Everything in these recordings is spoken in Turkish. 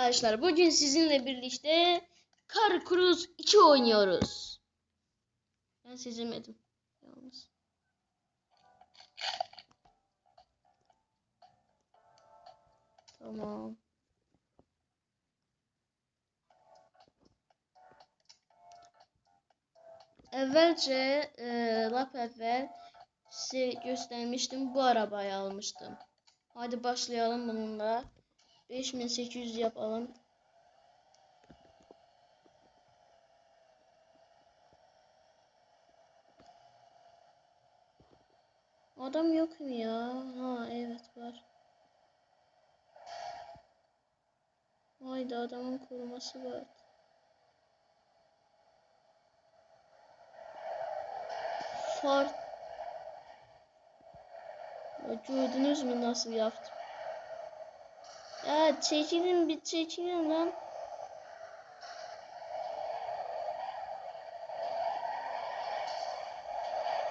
Arkadaşlar bugün sizinle birlikte Car Cruise 2 oynuyoruz. Ben seçemedim. Yalnız. Tamam. Evvelce e, lap evvel size göstermiştim. Bu arabayı almıştım. Hadi başlayalım bununla. 5800 yapalım. Adam yok mu ya? Ha evet var. Haydi adamın koruması var. Far. Ya gördünüz mü nasıl yaptım? Ya çekilin bir çekilin lan.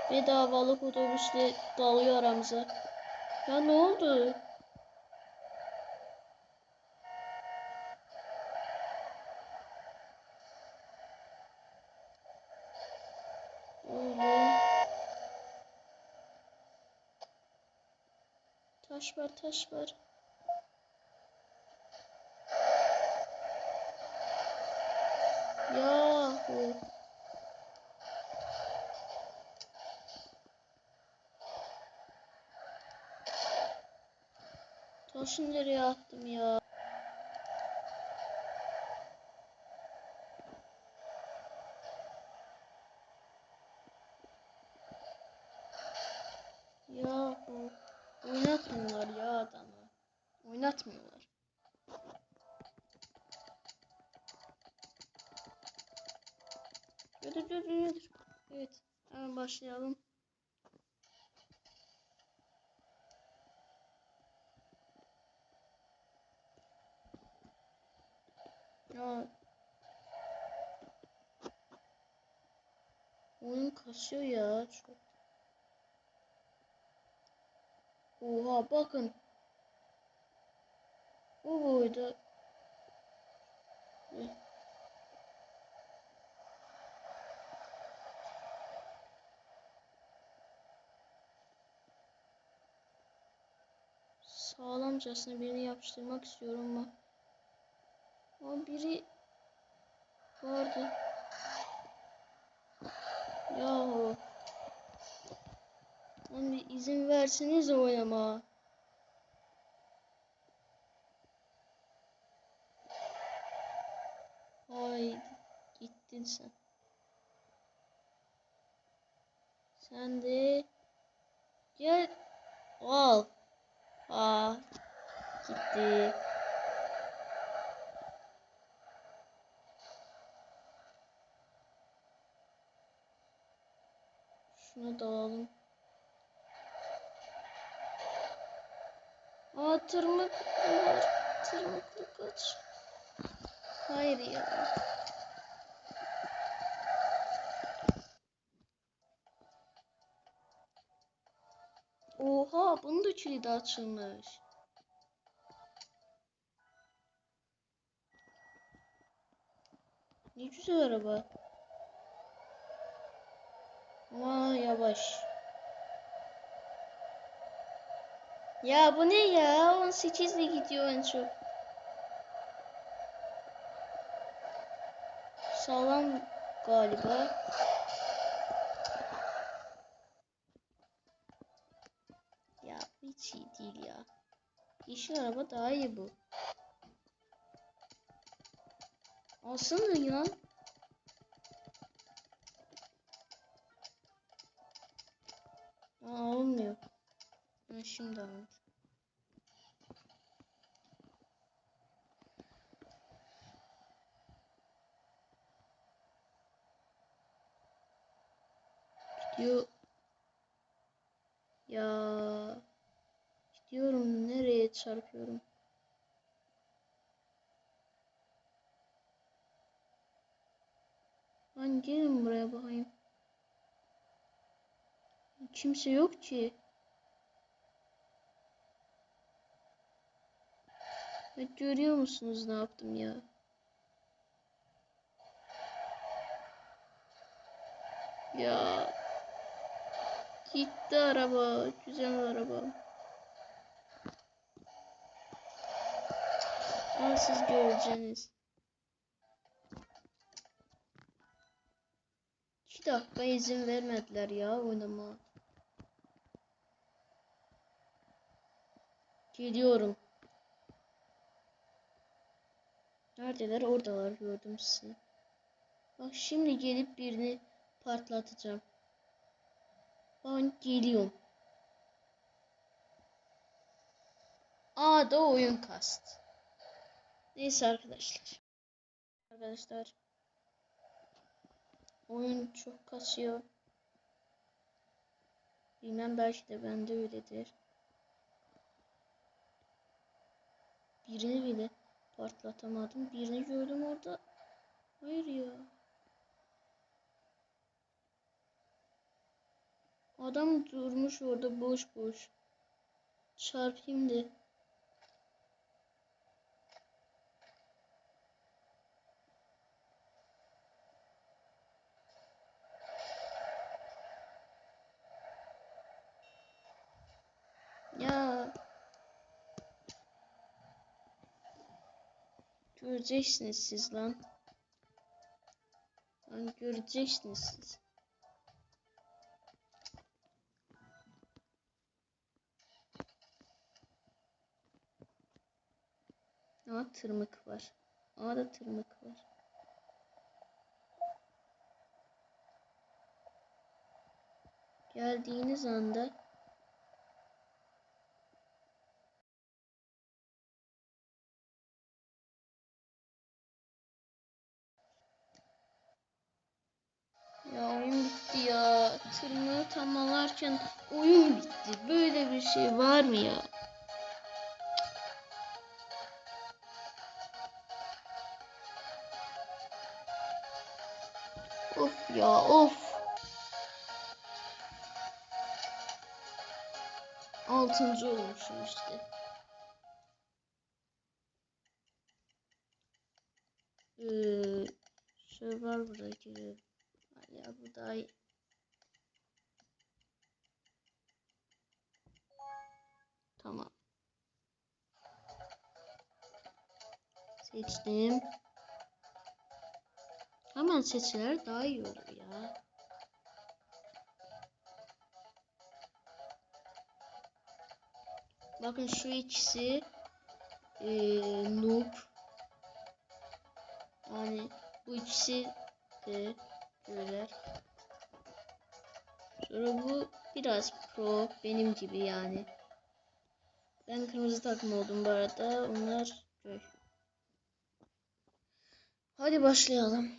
Bedavalık otobüsle dalıyor aramıza. Ya ne oldu? Taş var taş var. Yahu. Taşı nereye attım ya? Yahu. Oynatmıyorlar ya adamı. Oynatmıyorlar. Evet. Hemen başlayalım. Ya. Oyun kasıyor ya çok. Oha bakın. Bu boyda. Eh. Sağlamcasına birini yapıştırmak istiyorum ama. Ama biri vardı. Yahu. Lan bir izin verseniz oynama. Ay gittin sen. Sen de gel al. Aa gitti. Şuna dalalım. Aa tırmık var. Tırmıklı kaç. Hayır ya. Oha bunun da kilidi açılmış. Ne güzel araba. Ama yavaş. Ya bu ne ya? 18 ile gidiyor en çok. Sağlam galiba. Ya hiç iyi değil ya. Yeşil araba daha iyi bu. Alsana ya. Aa olmuyor. Ha, şimdi anladım. Gidiyor. Ya gidiyorum nereye çarpıyorum? Lan gelin buraya bakayım. Kimse yok ki. Evet, görüyor musunuz ne yaptım ya? Ya. Gitti araba. Güzel araba. Ama siz göreceğiniz. 2 dakika izin vermediler ya oynama. Geliyorum. Neredeler? Oradalar gördüm sizi. Bak şimdi gelip birini patlatacağım. Ben geliyorum. A'da oyun kast. Neyse arkadaşlar. Arkadaşlar Oyun çok kasıyor. Bilmem belki de bende öyledir. Birini bile patlatamadım. Birini gördüm orada. Hayır ya. Adam durmuş orada boş boş. Çarpayım de. Ya. Göreceksiniz siz lan. Lan göreceksiniz siz. Aa tırmık var. Aa da tırmık var. Geldiğiniz anda ya. Tırmığı tamamlarken oyun bitti. Böyle bir şey var mı ya? Of ya of. Altıncı olmuşum işte. Ee, Survivor'a giriyorum. Ya bu daha iyi. Tamam. Seçtim. Hemen seçiler daha iyi olur ya. Bakın şu ikisi ee, noob. Yani bu ikisi de böyle. Sonra bu biraz pro benim gibi yani. Ben kırmızı takım oldum bu arada. Onlar göy. Hadi başlayalım.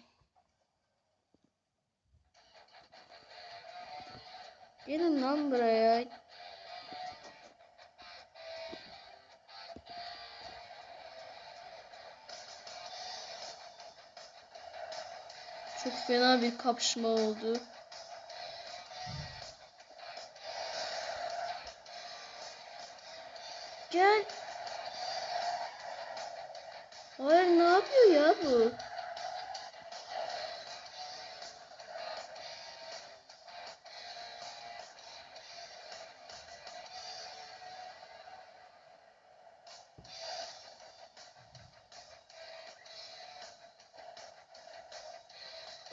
Gelin lan buraya. Çok fena bir kapışma oldu. Gel. Hayır ne yapıyor ya bu?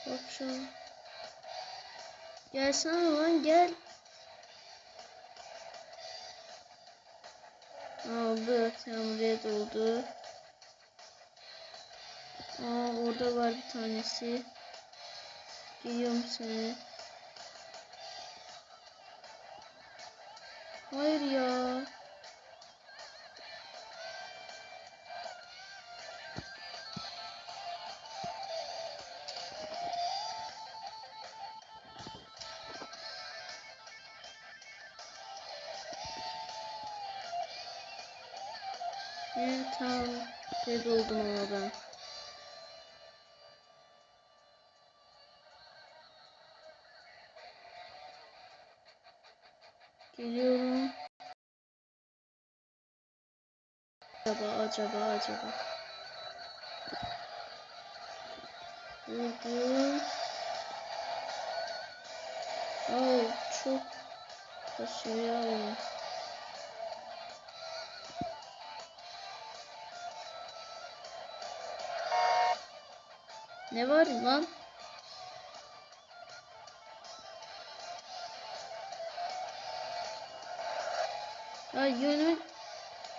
Korkacağım. Gelsene lan gel. Aldı. Tamam red oldu. Aa orada var bir tanesi. Geliyorum seni. Hayır ya. Evet tamam. Red oldum ama ben. Geliyorum. Acaba acaba acaba. Vurdum. Oh çok kasıyor Ne var lan? Ya yönü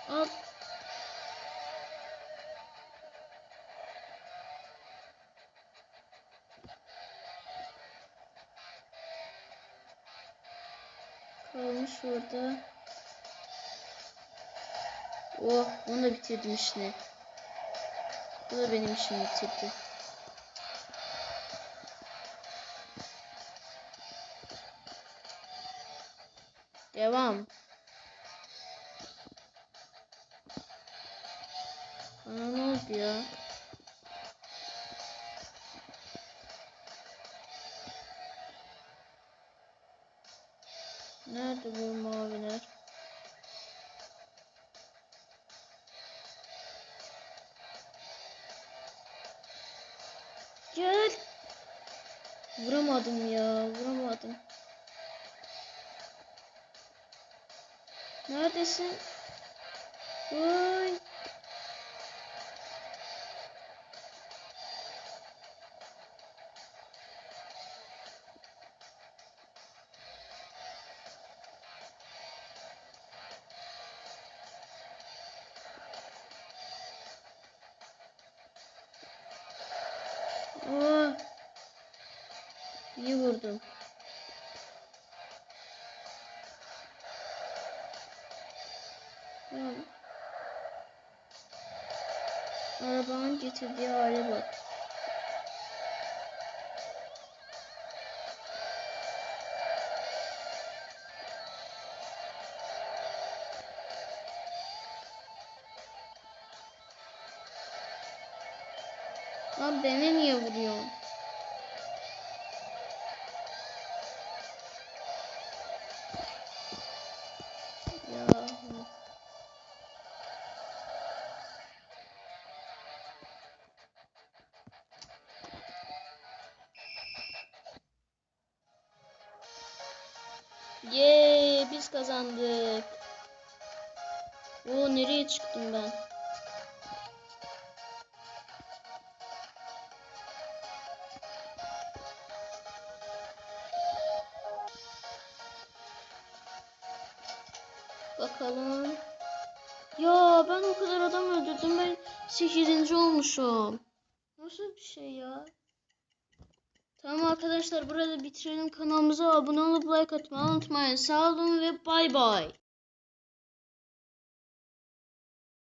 al. Kalmış orada. Oh, onu da bitirdim işini. Bu da benim işimi bitirdi. Devam. Bana ne oldu ya? Nerede bu maviler? Gel. Vuramadım ya, vuramadım. Neredesin? Vay. Aa. İyi vurdum. Arabanın getirdiği hale bak. Lan beni niye vuruyorsun? Kazandık. Oo nereye çıktım ben? Bakalım. Ya ben o kadar adam öldürdüm. Ben 8. olmuşum. Nasıl bir şey ya? Tamam arkadaşlar burada bitirelim. Kanalımıza abone olup like atmayı unutmayın. Sağ olun ve bay bay.